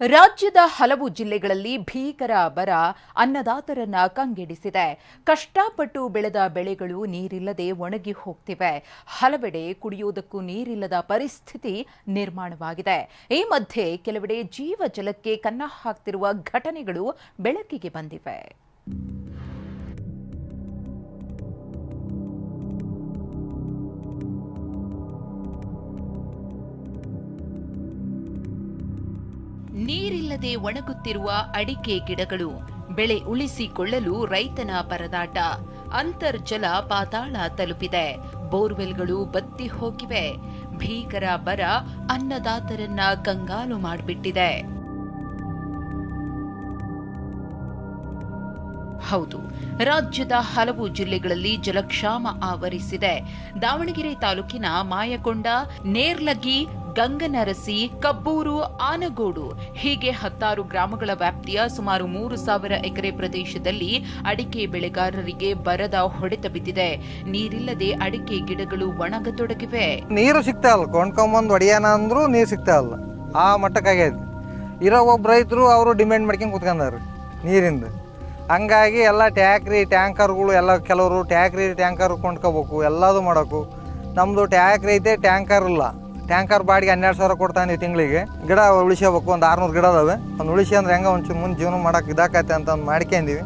ರಾಜ್ಯದ ಹಲವು ಜಿಲ್ಲೆಗಳಲ್ಲಿ ಭೀಕರ ಬರ ಅನ್ನದಾತರನ್ನ ಕಂಗೆಡಿಸಿದೆ. ಕಷ್ಟಪಟ್ಟು ಬೆಳೆದ ಬೆಳೆಗಳು ನೀರಿಲ್ಲದೆ ಒಣಗಿ ಹೋಗ್ತಿವೆ. ಹಲವೆಡೆ ಕುಡಿಯುವುದಕ್ಕೂ ನೀರಿಲ್ಲದ ಪರಿಸ್ಥಿತಿ ನಿರ್ಮಾಣವಾಗಿದೆ. ಈ ಮಧ್ಯೆ ಕೆಲವೆಡೆ ಜೀವ ಜಲಕ್ಕೆ ಕನ್ನ ಹಾಕ್ತಿರುವ ಘಟನೆಗಳು ಬೆಳಕಿಗೆ ಬಂದಿವೆ. ನೀರಿಲ್ಲದೆ ಒಣಗುತ್ತಿರುವ ಅಡಿಕೆ ಗಿಡಗಳು. ಬೆಳೆ ಉಳಿಸಿಕೊಳ್ಳಲು ರೈತನ ಪರದಾಟ. ಅಂತರ್ಜಲ ಪಾತಾಳ ತಲುಪಿದೆ. ಬೋರ್ವೆಲ್ಗಳು ಬತ್ತಿ ಹೋಗಿವೆ. ಭೀಕರ ಬರ ಅನ್ನದಾತರನ್ನ ಕಂಗಾಲು ಮಾಡಿಬಿಟ್ಟಿದೆ. ಹೌದು, ರಾಜ್ಯದ ಹಲವು ಜಿಲ್ಲೆಗಳಲ್ಲಿ ಜಲಕ್ಷಾಮ ಆವರಿಸಿದೆ. ದಾವಣಗೆರೆ ತಾಲೂಕಿನ ಮಾಯಕೊಂಡ, ನೇರ್ಲಗಿ ಗಂಗನರಸಿ, ಕಬ್ಬೂರು, ಆನಗೋಡು. ಹೀಗೆ ಹತ್ತಾರು ಗ್ರಾಮಗಳ ವ್ಯಾಪ್ತಿಯ ಸುಮಾರು ಮೂರು ಸಾವಿರ ಎಕರೆ ಪ್ರದೇಶದಲ್ಲಿ ಅಡಿಕೆ ಬೆಳೆಗಾರರಿಗೆ ಬರದ ಹೊಡೆತ ಬಿದ್ದಿದೆ. ನೀರಿಲ್ಲದೆ ಅಡಿಕೆ ಗಿಡಗಳು ಒಣಗತೊಡಗಿವೆ. ನೀರು ಸಿಗ್ತಾ ಇಲ್ಲ. ಕೊಂಡ್ಕೊಂಬಂದು ಒಡೆಯನ ಅಂದ್ರೂ ನೀರು ಸಿಗ್ತಾ ಇಲ್ಲ. ಆ ಮಟ್ಟಕ್ಕಾಗೈತಿ ಇರೋ ಒಬ್ಬ ರೈತರು ಅವರು ಡಿಮ್ಯಾಂಡ್ ಮಾಡ್ಕೊಂಡು ಕುತ್ಕೊಂಡಾರ ನೀರಿಂದ. ಹಂಗಾಗಿ ಎಲ್ಲ ಟ್ಯಾಕ್ರಿ, ಟ್ಯಾಂಕರ್ಗಳು, ಎಲ್ಲ ಕೆಲವರು ಟ್ಯಾಕ್ರಿ, ಟ್ಯಾಂಕರ್ ಕೊಂಡ್ಕೋಬೇಕು, ಎಲ್ಲದು ಮಾಡೋಕು ನಮ್ಮದು ಟ್ಯಾಕ್ರಿ ಐತೆ, ಟ್ಯಾಂಕರ್ ಇಲ್ಲ. ಟ್ಯಾಂಕರ್ ಬಾಡಿಗೆ ಹನ್ನೆರಡು ಸಾವಿರ ಕೊಡ್ತಾನೆ ತಿಂಗಳಿಗೆ. ಗಿಡ ಉಳಿಸಬೇಕು ಒಂದು ಆರ್ನೂರು ಗಿಡ ಅದಾವೆ. ಒಂದು ಉಳಿಸಿ ಅಂದ್ರೆ ಹೆಂಗೆ ಒಂಚೂರು ಮುಂದೆ ಜೀವನ ಮಾಡಕ್ಕೆ ಇದಾಕೈತೆ ಅಂತ ಒಂದು ಮಾಡ್ಕೊಂಡಿವಿ.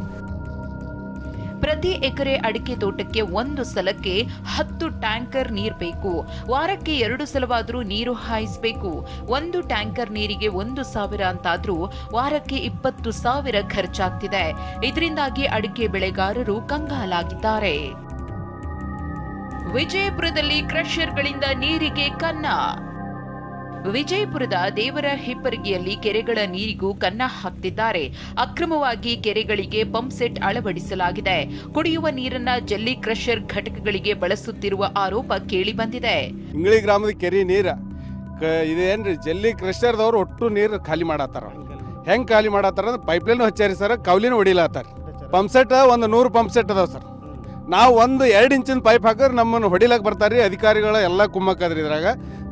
ಪ್ರತಿ ಎಕರೆ ಅಡಿಕೆ ತೋಟಕ್ಕೆ ಒಂದು ಸಲಕ್ಕೆ ಹತ್ತು ಟ್ಯಾಂಕರ್ ನೀರು ಬೇಕು. ವಾರಕ್ಕೆ ಎರಡು ಸಲವಾದರೂ ನೀರು ಹಾಯಿಸಬೇಕು. ಒಂದು ಟ್ಯಾಂಕರ್ ನೀರಿಗೆ ಒಂದು ಸಾವಿರ ಅಂತಾದರೂ ವಾರಕ್ಕೆ ಇಪ್ಪತ್ತು ಸಾವಿರ ಖರ್ಚಾಗ್ತಿದೆ. ಇದರಿಂದಾಗಿ ಅಡಿಕೆ ಬೆಳೆಗಾರರು ಕಂಗಾಲಾಗಿದ್ದಾರೆ. ವಿಜಯಪುರದಲ್ಲಿ ಕ್ರಷರ್ಗಳಿಂದ ನೀರಿಗೆ ಕನ್ನ. ವಿಜಯಪುರದ ದೇವರ ಹಿಪ್ಪರಿಗೆಯಲ್ಲಿ ಕೆರೆಗಳ ನೀರಿಗೂ ಕನ್ನ ಹಾಕ್ತಿದ್ದಾರೆ. ಅಕ್ರಮವಾಗಿ ಕೆರೆಗಳಿಗೆ ಪಂಪ್ ಸೆಟ್ ಅಳವಡಿಸಲಾಗಿದೆ. ಕುಡಿಯುವ ನೀರನ್ನ ಜಲ್ಲಿ ಕ್ರಷರ್ ಘಟಕಗಳಿಗೆ ಬಳಸುತ್ತಿರುವ ಆರೋಪ ಕೇಳಿಬಂದಿದೆ ಇಂಗಳಿ ಗ್ರಾಮದ ಕೆರೆ ನೀರ ಇದೇನ್ರಿ ಜಲ್ಲಿ ಕ್ರಷರ್ದವ್ರು ಒಟ್ಟು ನೀರು ಖಾಲಿ ಮಾಡತ್ತಾರ. ಹೆಂಗೆ ಖಾಲಿ ಮಾಡತ್ತಾರ ಪೈಪ್ಲೈನ್ ಹಚ್ಚಾರಿ ಸರ್, ಕೌಲಿನ ಹೊಡಿಲಾತಾರ ಪಂಪ್ ಸೆಟ್ ಒಂದು ನೂರು ಪಂಪ್ ಸೆಟ್ ಅದಾವ ಸರ್. ನಾವು ಒಂದು ಎರಡು ಇಂಚಿನ ಪೈಪ್ ಹಾಕಿದ್ರೆ ನಮ್ಮನ್ನು ಹೊಡಿಲಕ್ಕೆ ಬರ್ತಾರೆ ರೀ ಅಧಿಕಾರಿಗಳ ಎಲ್ಲ ಕುಮ್ಮಕ್ಕದ್ರಿ ಇದ್ರಾಗ.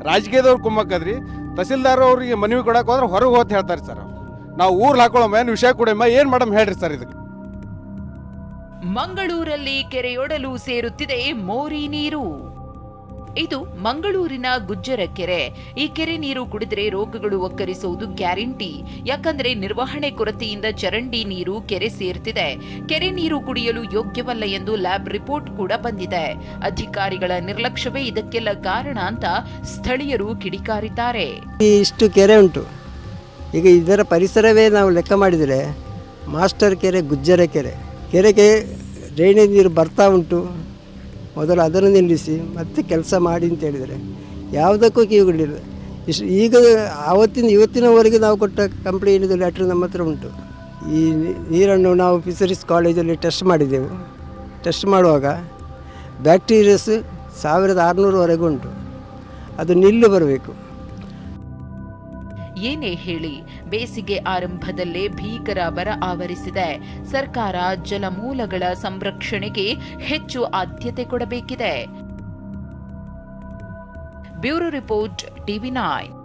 ರಾಜಕೀಯದವ್ರು ಕುಮ್ಮಕ್ಕದ್ರಿ. ತಹಸೀಲ್ದಾರ್ ಅವ್ರಿಗೆ ಮನವಿ ಕೊಡಕ್ಕೆ ಹೋದ್ರೆ ಹೊರಗೆ ಹೋತ್ ಹೇಳ್ತಾರೆ ಸರ್. ನಾವು ಊರ್ಲಿ ಹಾಕೊಳ್ಳೋ ಏನು ವಿಷಯ ಕೊಡಮ್ಮ ಏನು ಮಾಡಮ್ ಹೇಳ್ರಿ ಸರ್ ಇದಕ್ಕೆ. ಮಂಗಳೂರಲ್ಲಿ ಕೆರೆಯೊಡಲು ಸೇರುತ್ತಿದೆ ಮೋರಿ ನೀರು. ಇದು ಮಂಗಳೂರಿನ ಗುಜ್ಜರ ಕೆರೆ. ಈ ಕೆರೆ ನೀರು ಕುಡಿದರೆ ರೋಗಗಳು ಒಕ್ಕರಿಸುವುದು ಗ್ಯಾರಂಟಿ. ಯಾಕಂದ್ರೆ ನಿರ್ವಹಣೆ ಕೊರತೆಯಿಂದ ಚರಂಡಿ ನೀರು ಕೆರೆ ಸೇರ್ತಿದೆ. ಕೆರೆ ನೀರು ಕುಡಿಯಲು ಯೋಗ್ಯವಲ್ಲ ಎಂದು ಲ್ಯಾಬ್ ರಿಪೋರ್ಟ್ ಕೂಡ ಬಂದಿದೆ. ಅಧಿಕಾರಿಗಳ ನಿರ್ಲಕ್ಷ್ಯವೇ ಇದಕ್ಕೆಲ್ಲ ಕಾರಣ ಅಂತ ಸ್ಥಳೀಯರು ಕಿಡಿಕಾರಿದ್ದಾರೆ. ಇಷ್ಟು ಕೆರೆ ಉಂಟು. ಈಗ ಇದರ ಪರಿಸರವೇ ನಾವು ಲೆಕ್ಕ ಮಾಡಿದರೆ ಮಾಸ್ಟರ್ ಕೆರೆ, ಗುಜ್ಜರ ಕೆರೆ. ಕೆರೆಗೆ ಡ್ರೈನೇಜ್ ನೀರು ಬರ್ತಾ ಉಂಟು. ಮೊದಲು ಅದನ್ನು ನಿಲ್ಲಿಸಿ ಮತ್ತೆ ಕೆಲಸ ಮಾಡಿ ಅಂತ ಹೇಳಿದರೆ ಯಾವುದಕ್ಕೂ ಕಿವಿಗಳಿಲ್ಲ ಇಷ್ಟು ಈಗ ಆವತ್ತಿನ, ಇವತ್ತಿನವರೆಗೆ ನಾವು ಕೊಟ್ಟ ಕಂಪ್ಲೇಂಟ್ ಲೆಟ್ರ್ ನಮ್ಮ ಹತ್ರ ಉಂಟು. ಈ ನೀರನ್ನು ನಾವು ಫಿಸರೀಸ್ ಕಾಲೇಜಲ್ಲಿ ಟೆಸ್ಟ್ ಮಾಡಿದೆವು. ಟೆಸ್ಟ್ ಮಾಡುವಾಗ ಬ್ಯಾಕ್ಟೀರಿಯಸ್ ಸಾವಿರದ ಆರುನೂರವರೆಗೂ ಉಂಟು. ಅದು ನಿಲ್ಲು ಬರಬೇಕು. ಏನೇ ಹೇಳಿ, ಬೇಸಿಗೆ ಆರಂಭದಲ್ಲೇ ಭೀಕರ ಬರ ಆವರಿಸಿದೆ. ಸರ್ಕಾರ ಜಲಮೂಲಗಳ ಸಂರಕ್ಷಣೆಗೆ ಹೆಚ್ಚು ಆದ್ಯತೆ ಕೊಡಬೇಕಿದೆ. Bureau report TV nine